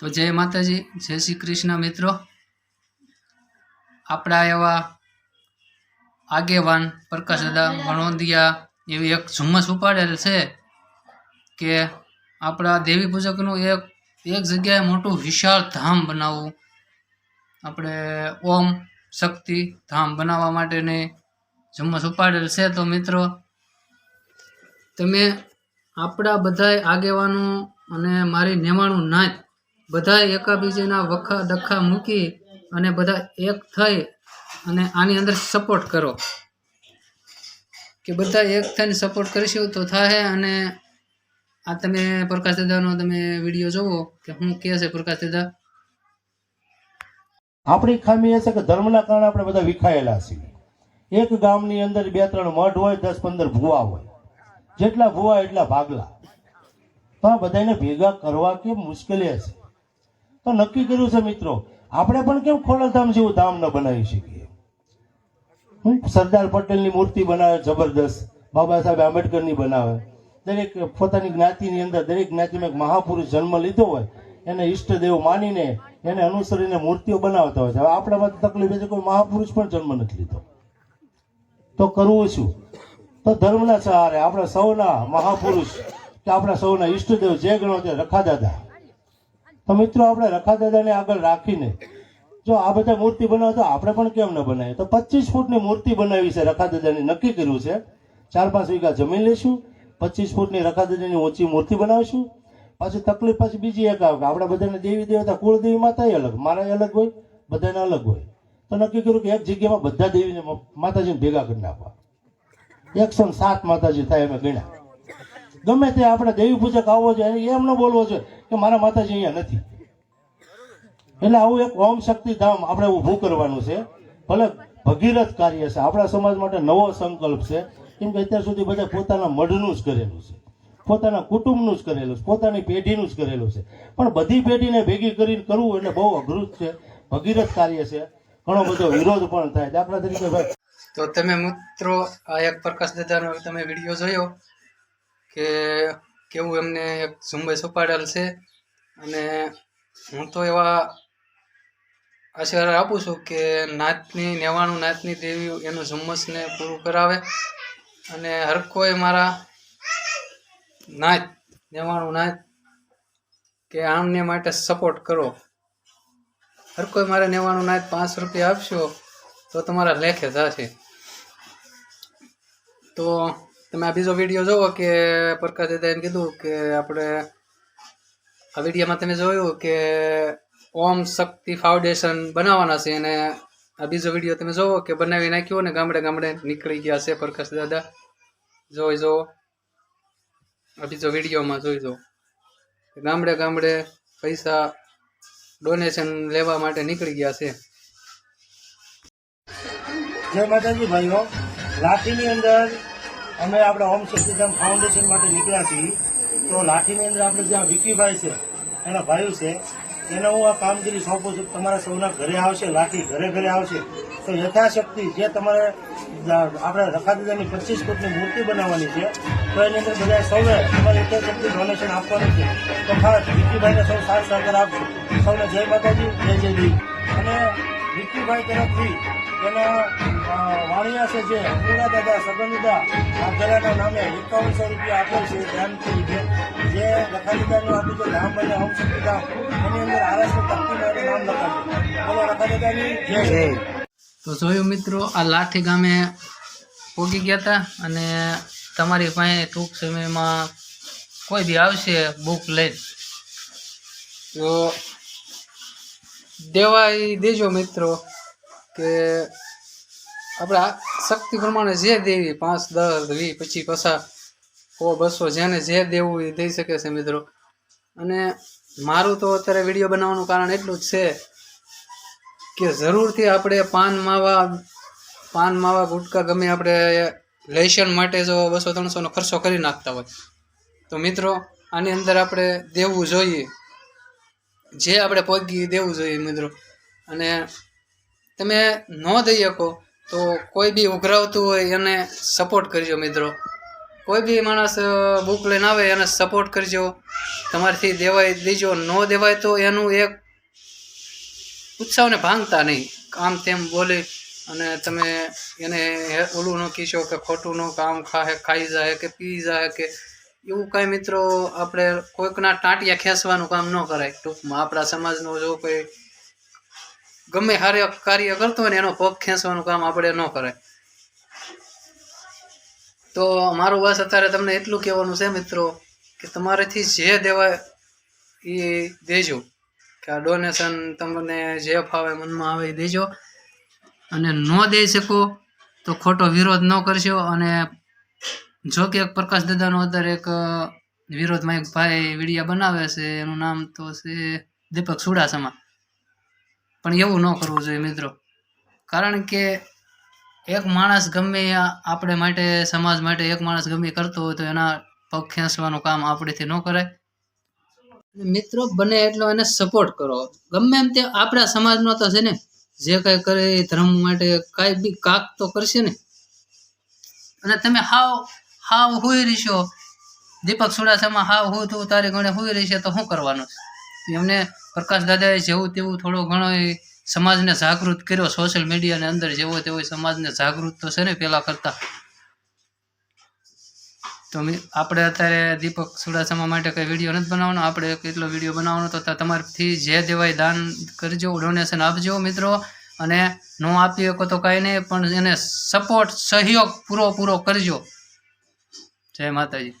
તો જય માતાજી, જય શ્રી કૃષ્ણ મિત્રો. આપણા એવા આગેવાન પ્રકાશ દાદા વણોદિયા એવી એક ઝુમ્મસ ઉપાડેલ છે કે આપણા દેવી પૂજકનું એક એક જગ્યાએ મોટું વિશાળ ધામ બનાવવું. આપણે ઓમ શક્તિ ધામ બનાવવા માટેની ઝુમ્મસ ઉપાડેલ છે. તો મિત્રો, તમે આપણા બધાય આગેવાનો અને મારી નેમાણું નાચ બધા એકાબીજાના વખા દખા મૂકી અને બધા એક થઈ અને આની અંદર સપોર્ટ કરો. કે બધા એક થઈને સપોર્ટ કરીશું તો થાય અને આ તમે પ્રકાશ દાદાનો તમે વીડિયો જોવો કે હું કહે છે પ્રકાશ દાદા? આપણી ખામી એ છે કે ધર્મના કારણે આપણે બધા વિખાયેલા છીએ. એક ગામની અંદર બે ત્રણ મઢ હોય, દસ પંદર ભૂવા હોય. જેટલા ભૂવા એટલા ભાગલા. તો આ બધાને ભેગા કરવા કે મુશ્કેલી હશે? તો નક્કી કર્યું છે મિત્રો, આપણે પણ કેમ ખોડલધામ જેવું ધામ ન બનાવી શકીએ? હું સરદાર પટેલની મૂર્તિ બનાવે જબરદસ્ત, બાબા સાહેબ આંબેડકરની બનાવે. દરેક પોતાની જ્ઞાતિની અંદર દરેક જ્ઞાતિમાં એક મહાપુરુષ જન્મ લીધો હોય, એને ઈષ્ટદેવ માનીને એને અનુસરીને મૂર્તિઓ બનાવતા હોય છે. હવે આપણામાં તકલીફ છે કોઈ મહાપુરુષ પણ જન્મ નથી લીધો. તો કરવું શું? તો ધર્મના સહારે આપણા સૌના મહાપુરુષ કે આપણા સૌના ઈષ્ટદેવ જે ગણો તે રખા દાદા તો મિત્રો, આપણે રખા દાદાને આગળ રાખીને જો આ બધા મૂર્તિ બનાવે તો આપણે પણ કેમ ન બનાવીએ? તો પચીસ ફૂટની મૂર્તિ બનાવી છે રખા દાદાની નક્કી કર્યું છે. ચાર પાંચ વીઘા જમીન લેશું, પચીસ ફૂટની રખા દાદાની ઊંચી મૂર્તિ બનાવીશું. પાછી તકલીફ પાછી બીજી એક આવે આપણે બધાને દેવી દેવતા, કુળદેવી માતા અલગ મારા અલગ હોય, બધાને અલગ હોય. તો નક્કી કર્યું કે એક જગ્યામાં બધા દેવીને માતાજીને ભેગા કરી નાખવા. એકસો સાત માતાજી થાય અમે ગણ્યા. ગમે તે આપણે દેવી પૂજક આવવો જોઈએ, એમ ન બોલવો જોઈએ. કે મારા માતાજી અહીંયા નથી. એટલે આવું એક ઓમ શક્તિ ધામ આપણે ઊભું કરવાનું છે. ભલે ભગીરથ કાર્ય છે. આપણા સમાજ માટે નવો સંકલ્પ છે. કેમ કે અત્યાર સુધી બધા પોતાના મઢનું જ કરેલું છે. પોતાના કુટુંબનું જ કરેલું છે. પોતાની પેઢીનું જ કરેલું છે. પણ બધી પેઢીને ભેગી કરીને કરવું એટલે બહુ અઘરું છે. ભગીરથ કાર્ય છે. ઘણો બધો વિરોધ પણ થાય. દાખલા તરીકે ભાઈ, તો તમે મિત્રો આ એક પ્રકાશ દાદાનો તમે વીડિયો જોયો કે કેવું એમને એક ઝુંબેશ ઉપાડેલ છે. અને હું તો એવા આશીર્વાદ આપું છું કે નાતની, નેવાણું નાતની દેવી એનું ઝુમ્મસને પૂરું કરાવે. અને હર કોઈ મારા નાત, નેવાણું નાત કે આમને માટે સપોર્ટ કરો. હર કોઈ મારે નેવાણું નાત પાંચ રૂપિયા આપશો તો તમારા લેખે થશે તો તમે આ બીજો વીડિયો જોવો કે પ્રકાશ એમ કીધું કે આપણે આ વિડીયોમાં તમે જોયું કે ઓમ શક્તિ ફાઉન્ડેશન બનાવવાના છે અને આ બીજો વીડિયો તમે જોવો કે બનાવી નાખ્યો ને ગામડે ગામડે નીકળી ગયા છે પ્રકાશ દાદા. જોઈ જોવો આ બીજો વિડીયોમાં જોઈ જુઓ ગામડે ગામડે પૈસા ડોનેશન લેવા માટે નીકળી ગયા છે. જય માતાજી ભાઈઓ. લાઠીની અંદર અમે આપણે હોમ શક્તિધામ ફાઉન્ડેશન માટે નીકળ્યા છીએ. તો લાઠીની અંદર આપણે જ્યાં વિકીભાઈ છે, એના ભાઈઓ છે, એને હું આ કામગીરી સોંપું છું તમારા સૌના ઘરે આવશે, લાઠી ઘરે ઘરે આવશે. તો યથાશક્તિ જે તમારે આપણે રખાદાદાની પચીસ ફૂટની મૂર્તિ બનાવવાની છે, તો એની અંદર બધા સૌને તમારે યથાશક્તિ ડોનેશન આપવાનું છે. તો ખાસ વિકીભાઈને સૌ સાથ સહકાર આપજો. સૌને જય માતાજી, જય જય દેવી અને વિકીભાઈ તરફથી એના અ, વાણિયા છે જે પૂરા દાદા સગનદા આ નામે એકાવનસો રૂપિયા આપે છે દાન તરીકે જે રખાદાદાનું આપ્યું છે ધામ અને હોમ એની અંદર આરસની તકતી નામ લખાયું બોલો રખાદાદાની જય તો જોયું મિત્રો આ લાઠી ગામે પોગી ગયા હતા અને તમારી પાસે ટૂંક સમયમાં કોઈ બી આવશે બુક લઈ તો દેવા ઈ દેજો મિત્રો કે આપણે શક્તિ પ્રમાણે જે દેવી પાંચ, દસ, વીસ, પચીસ પસાર સો, બસો, જેને જે દેવું એ દઈ શકે છે મિત્રો. અને મારું તો અત્યારે વીડિયો બનાવવાનું કારણ એટલું જ છે કે જરૂરથી આપણે પાન માવા પાન માવા, ગુટકા ગમે આપણે લેશન માટે જો બસો, ત્રણસોનો ખર્ચો કરી નાખતા હોય. તો મિત્રો, આની અંદર આપણે દેવું જોઈએ. જે આપણે પગી દેવું જોઈએ મિત્રો. અને તમે ન દઈ શકો તો કોઈ બી ઉઘરાવતું હોય એને સપોર્ટ કરજો મિત્રો. કોઈ બી માણસ બુક લઈને આવે એને સપોર્ટ કરજો. તમારાથી દેવાય દેજો ન દેવાય તો એનું એક ઉત્સાહને ભાંગતા નહીં. આમ તેમ બોલી અને તમે એને ઓલું ન કહીશો કે ખોટું ન કામ ખાહે ખાઈ જાય કે પી જાય કે એવું કાંઈ મિત્રો આપણે કોઈકના ટાંટિયા ખેંચવાનું કામ ન કરાય. ટૂંકમાં આપણા સમાજનો જો કોઈ ગમે હારે કાર્ય કરતો હોય ને એનો પગ ખેંચવાનું કામ આપણે ન કરાય. તો મારું બસ અત્યારે તમને એટલું કહેવાનું છે મિત્રો કે તમારેથી જે દેવાય એ દેજો. કે આ ડોનેશન તમને જે ફાવે મનમાં આવે એ દેજો. અને ન દઈ શકો તો ખોટો વિરોધ ન કરશો અને જો કે એક પ્રકાશ દાદાનો અત્યારે એક વિરોધમાં એક ભાઈ વિડીયા બનાવે છે એનું નામ તો છે દીપક સુડાસમા. પણ એવું ન કરવું જોઈએ મિત્રો. કારણ કે એક માણસ ગમે આપણે માટે સમાજ માટે એક માણસ ગમે કરતો હોય તો એના પગ ખેંચવાનું કામ આપણેથી ન કરાય મિત્રો બને એટલો એને સપોર્ટ કરો. ગમે એમ તે આપણા સમાજનો તો છે ને જે કાંઈ કરે ધર્મ માટે કાંઈ બી કાક તો કરશે ને. અને તમે હાવ હાવ હુઈ રહીશો. દીપક સુડાસામાં હાવ હું તું, તારી ગણે હુઈ રહીશે તો શું કરવાનું એમને પ્રકાશ દાદાએ જેવું તેવું થોડો ઘણો એ સમાજને જાગૃત કર્યો. સોશિયલ મીડિયાની અંદર જેવો તેવો સમાજને જાગૃત તો છે ને પેલા કરતા. તો આપણે અત્યારે દીપક સુડાસામા માટે કઈ વીડિયો નથી બનાવવાનો. આપણે કેટલો વીડિયો બનાવવાનો ત- તમારથી જે દેવાય દાન કરજો ડોનેશન આપજો મિત્રો. અને ન આપી શકો તો કાંઈ નહીં, પણ એને સપોર્ટ સહયોગ પૂરો પૂરો કરજો. જય માતાજી.